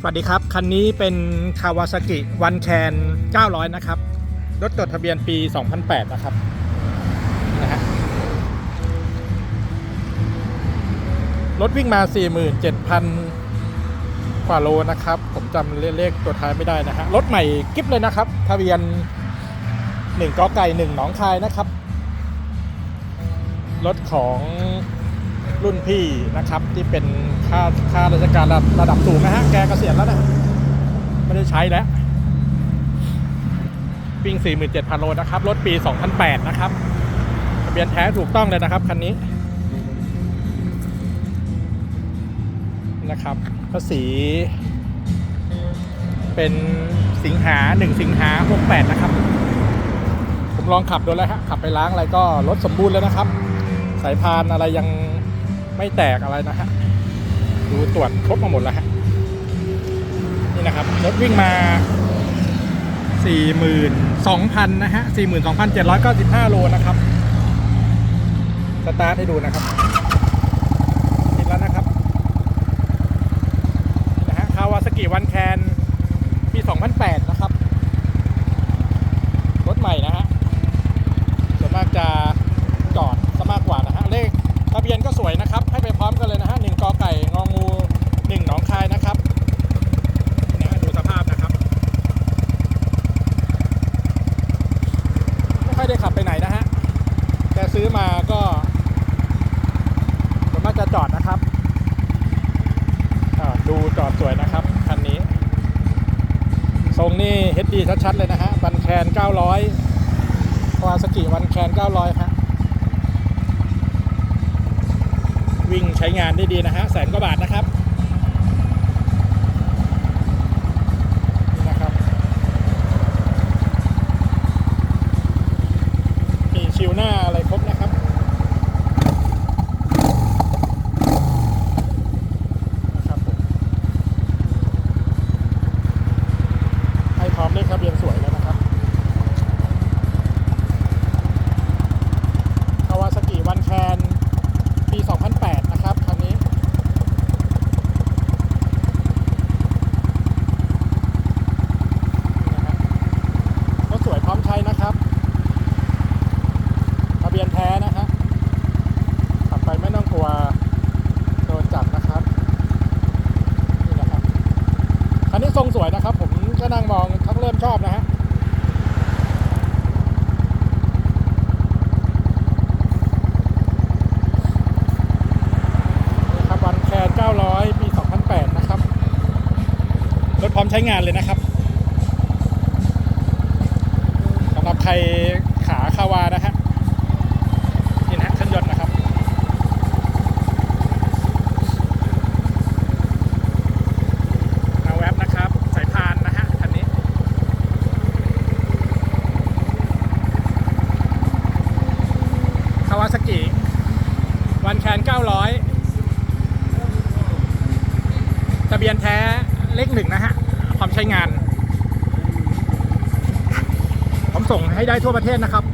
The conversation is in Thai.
สวัสดีครับ คันนี้เป็นคาวาซากิวันแคน900 นะครับ รถจดทะเบียนปี 2008 นะครับนะฮะรถวิ่งมา 47,000 กว่าโลนะครับ ผมจำเลขตัวท้ายไม่ได้นะฮะ รถใหม่กิ๊บเลยนะครับ ทะเบียน 1กอไก่1หนองคายนะครับ รถของ รุ่นพี่นะครับที่เป็นค่าค่าราชการระดับระดับสูงนะฮะแกเกษียณแล้วนะไม่ได้ใช้แล้ววิ่ง 47,000 โลนะครับ รถปี 2008 นะครับทะเบียนแท้ถูกต้องเลยนะครับคันนี้นะครับภาษีเป็นสิงหา 1 สิงหา 68 นะครับ ผมลองขับดูแล้วฮะขับไปล้างอะไรก็รถสมบูรณ์แล้วนะครับ สายพานอะไรยัง ไม่แตกอะไรนะฮะดูตรวจครบมาหมดแล้วฮะนี่นะครับรถวิ่งมา 42,000 นะฮะ 42,795 โลนะครับ สตาร์ทให้ดูนะครับติดแล้วนะครับนะฮะคาวาสกิวันแคนปี 2008 นะครับ รถใหม่นะฮะส่วนมากจะจอดซะมากกว่านะฮะเลขทะเบียนก็สวยนะครับ ให้ไปพร้อมกันเลยนะฮะหนึ่งกอไก่งองูหนึ่งหนองคายนะครับนี่นะฮะดูสภาพนะครับ ไม่ค่อยได้ขับไปไหนนะฮะ แต่ซื้อมาก็ส่วนมากจะจอดนะครับอ่าดูจอดสวยนะครับคันนี้ ทรงนี่ HD ชัดๆเลยนะฮะบันแคน900ควาสกิวันแคน900ฮะวิ่งใช้งานได้ดีนะฮะแสนกว่าบาทนะครับ นี่นะครับ มีชิวหน้าอะไรครบนะครับ นะครับผม ให้พร้อม เลขทะเบียนสวยเลยนะครับคาวาซากิวันแคนปี 2008 นะครับคันนี้นี่นะฮะก็สวยพร้อมใช้นะครับ ทะเบียนแท้นะฮะขับไปไม่ต้องกลัวโดนจับนะครับ นี่นะครับ คันนี้ ทรงสวยนะครับ ผมก็นั่งมองทั้งเริ่มชอบนะฮะนะครับวันแคน900 ปี 2008 นะครับ รถพร้อมใช้งานเลยนะครับสำหรับใครขาคาวานะฮะนี่นะฮะเครื่องยนต์นะครับ เอาแว็บนะครับ สายพานนะฮะ คันนี้ คาวาซากิ วันแคน900 ทะเบียนแท้เลขหนึ่งนะฮะ ความใช้งาน ผมส่งให้ได้ทั่วประเทศนะครับ